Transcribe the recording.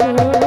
আমার